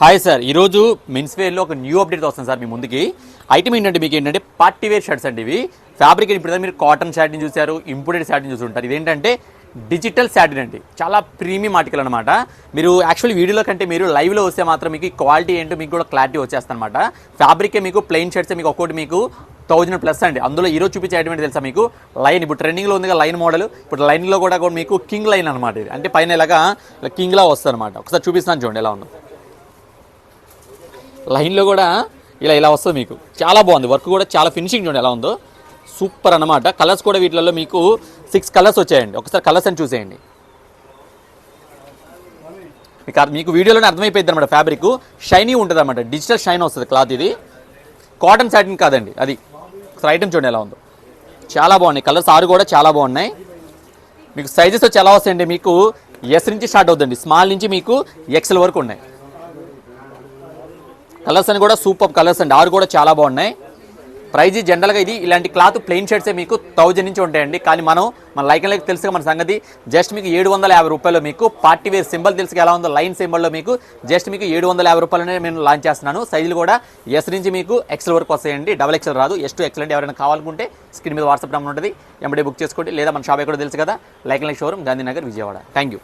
Hi sir ఈరోజు men's వేర్లో ఒక న్యూ అప్డేట్ వస్తుంది సార్ మీ ముందుకి. ఐటమ్ ఏంటంటే మీకు ఏంటంటే పార్టీ వేర్ షర్ట్స్ అండి ఇవి. ఫ్యాబ్రిక్ ఇప్పుడు మీరు కాటన్ షర్ట్ని చూశారు ఇంపోర్టెడ్ షర్ట్ని చూసుంటారు ఇదేంటంటే డిజిటల్ శాటిన్ అండి. చాలా ప్రీమియం ఆర్టికల్ అనమాట మీరు యాక్చువల్ వీడియోలో కంటే మీరు లైవ్లో వస్తే మాత్రం మీకు క్వాలిటీ ఏంటో మీకు కూడా క్లారిటీ వచ్చేస్తుంది అనమాట ఫ్యాబ్రికే మీకు ప్లెయిన్ షర్ట్స్ మీకు ఒక్కటి మీకు థౌజండ్ ప్లస్ అండి. అందులో ఈరోజు చూపించే ఐటమ్ తెలుసా మీకు? లైన్ ఇప్పుడు ట్రెండింగ్లో ఉంది కదా లైన్ మోడల్ ఇప్పుడు లైన్లో కూడా కూడా మీకు కింగ్ లైన్ అనమాట ఇది. అంటే పైన ఇలాగా కింగ్లా వస్తుంది అనమాట ఒకసారి చూపిస్తాను చూడండి ఎలా ఉందో. లైన్లో కూడా ఇలా ఇలా వస్తుంది మీకు. చాలా బాగుంది. వర్క్ కూడా చాలా ఫినిషింగ్ చూడండి ఎలా ఉందో. సూపర్ అన్నమాట. కలర్స్ కూడా వీటిలలో మీకు సిక్స్ కలర్స్ వచ్చాయండి. ఒకసారి కలర్స్ అని చూసేయండి. మీకు మీకు వీడియోలోనే అర్థమైపోయింది అనమాట ఫ్యాబ్రిక్. షైనీ ఉంటుంది అనమాట డిజిటల్ షైన్ వస్తుంది క్లాత్ ఇది. కాటన్ సాటిన్ కాదండి. అది ఒకసారి ఐటమ్ చూడండి ఎలా ఉందో. చాలా బాగున్నాయి. కలర్స్ ఆరు కూడా చాలా బాగున్నాయి. మీకు సైజెస్ వచ్చి ఎలా వస్తాయండి మీకు? ఎస్ నుంచి స్టార్ట్ అవుతుందండి. స్మాల్ నుంచి మీకు ఎక్సెల్ వరకు ఉన్నాయి. కలర్స్ అని కూడా సూపర్ కలర్స్ అండి. ఆరు కూడా చాలా బాగున్నాయి. ప్రైజ్ జనరల్గా ఇది. ఇలాంటి క్లాత్ ప్లెయిన్ షర్ట్సే మీకు థౌజండ్ నుంచి ఉంటాయండి. కానీ మనం మన లైక్ లైక్ తెలుసుగా మన సంగతి జస్ట్ మీకు ఏడు వందల యాభై రూపాయలు మీకు పార్టీ వేర్ సింబల్ తెలుసుగా ఎలా ఉందో లైన్ సింబల్లో మీకు జస్ట్ మీకు ఏడు వందల యాభై రూపాయలనే నేను లాంచ్ చేస్తున్నాను. సైజులు కూడా ఎస్ నుంచి మీకు ఎక్సెల్ వరకు వస్తాయండి. డబల్ ఎక్సెల్ రాదు. ఎస్ టూ ఎక్సెల్ అంటే ఎవరైనా కావాలనుకుంటే స్క్రీన్ మీద వాట్సాప్ నెంబర్ ఉంటుంది. ఎంబడే బుక్ చేసుకోండి. లేదా మన షాప్ ఎక్కడ తెలుసు కదా. Like like showroom Gandhinagar Vijayawada. Thank you